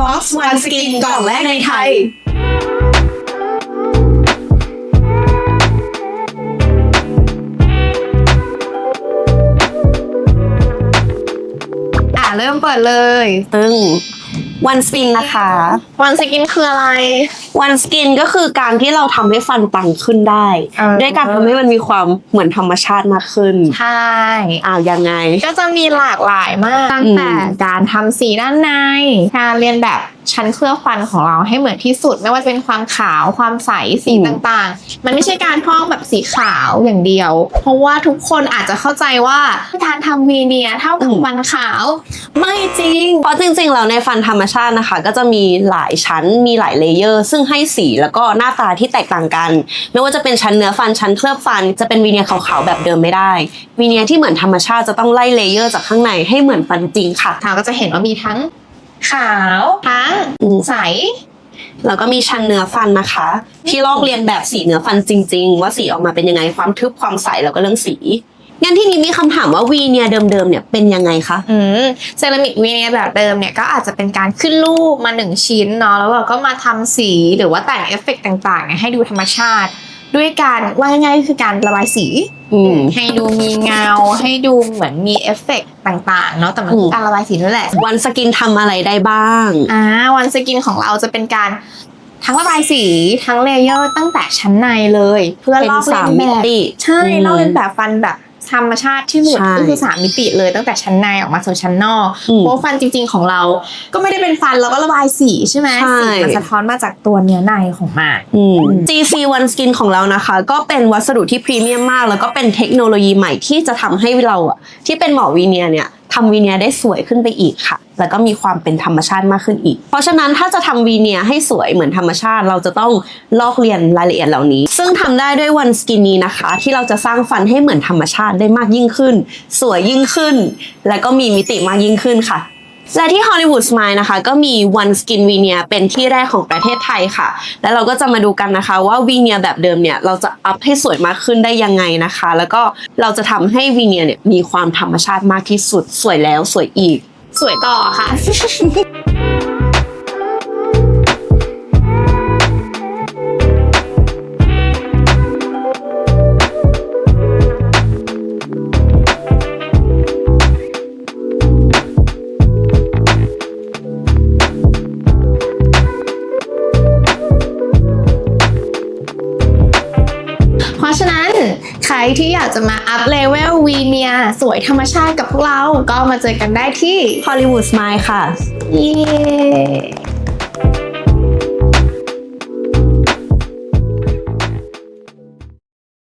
Box One Skin กล่องแรกในไทย อะเริ่มเปิดเลย ตึง One Skin นะคะ วันสกินคืออะไร One Skin ก็คือการที่เราทำให้ฟันปังขึ้นได้ เออ ด้วยการทำให้มันมีความเหมือนธรรมชาติมากขึ้น ใช่อ้าวยังไง ก็จะมีหลากหลายมากตั้งแต่อืมการทำสีด้านในการเรียนแบบ ชั้นเคลือบฟันของเราให้เหมือนที่สุด ไม่ว่าจะเป็นความขาวความใสสีต่างๆ มันไม่ใช่การพอกแบบสีขาวอย่างเดียว เพราะว่าทุกคนอาจจะเข้าใจว่าการทำวีเนียร์เท่ากับฟันขาว ไม่จริง เพราะจริงๆแล้วในฟันธรรมชาตินะคะ ก็จะมีหลายชั้นมีหลายเลเยอร์ ซึ่งให้สีแล้วก็หน้าตาที่แตกต่างกัน ไม่ว่าจะเป็นชั้นเนื้อฟันชั้นเคลือบฟัน จะเป็นวีเนียร์ขาวๆแบบเดิมไม่ได้วีเนียร์ที่เหมือนธรรมชาติจะต้องไล่เลเยอร์จากข้างในให้เหมือนฟันจริงค่ะเราก็จะเห็นว่ามีทั้ง ขาวทั้งอืมใส แล้วก็มีชั้นเนื้อฟันนะคะ ที่ลอกเรียนแบบสีเนื้อฟันจริง ๆ ว่าสีออกมาเป็นยังไงความทึบความใสแล้วก็เรื่องสีงั้นที่นี้มีคำถามว่าวีเนียร์เดิมๆเนี่ยเป็นยังไงคะอืมเซรามิกวีเนียร์แบบเดิมเนี่ยก็อาจจะเป็นการขึ้นรูปมาหนึ่งชิ้นเนาะแล้วเราก็มาทำสีหรือว่าแต่งเอฟเฟกต์ต่างๆเนี่ยให้ดูธรรมชาติ ด้วยการว่าง่ายๆคือการระบายสีอืม ให้ดูมีเงา ให้ดูเหมือนมีเอฟเฟกต์ต่างๆ เนาะแต่มันอืคืมอการระบายสีนั่นแหละ วันสกินทำอะไรได้บ้างอ่าวันสกินของเราจะเป็นการทั้งระบายสีทั้งเลเยอร์ตั้งแต่ชั้นในเลย เพื่อเป็นลอกเลียสามนแบมิบติใช่อืมลอกเลียนแบบฟันแบบ ธรรมชาติที่สุดใช่ก็คือสามมิติเลยตั้งแต่ชั้นในออกมาสู่ชั้นนอกอืมเพราะว่าฟันจริง ๆของเรา ก็ไม่ได้เป็นฟันเราก็ระบายสีใช่ไหมใช่สีมันสะท้อนมาจากตัวเนื้อในของมันอืมอืม GC One Skin ของเรานะคะ ก็เป็นวัสดุที่พรีเมียมมาก แล้วก็เป็นเทคโนโลยีใหม่ที่จะทำให้เราอะที่เป็นหมอวีเนียร์เนี่ย ทำวีเนียได้สวยขึ้นไปอีกค่ะ แล้วก็มีความเป็นธรรมชาติมากขึ้นอีก เพราะฉะนั้นถ้าจะทำวีเนียให้สวยเหมือนธรรมชาติ เราจะต้องลอกเรียนรายละเอียดเหล่านี้ ซึ่งทำได้ด้วยวันสกินนี้นะคะ ที่เราจะสร้างฟันให้เหมือนธรรมชาติได้มากยิ่งขึ้น สวยยิ่งขึ้น และก็มีมิติมากยิ่งขึ้นค่ะ และที่ Hollywood Smile นะคะ ก็มี One Skin Veneer เป็นที่แรกของประเทศไทยค่ะ แล้วเราก็จะมาดูกันนะคะว่า Veneer แบบเดิมเนี่ย เราจะอัพให้สวยมากขึ้นได้ยังไงนะคะ แล้วก็เราจะทำให้ Veneer เนี่ยมีความธรรมชาติมากที่สุด สวยแล้วสวยอีก สวยต่อค่ะะฉะนั้นใครที่อยากจะมาอัพเลเวลวีเนียสวยธรรมชาติกับพวกเรา ก็มาเจอกันได้ที่ Hollywood Smile ค่ะ เย้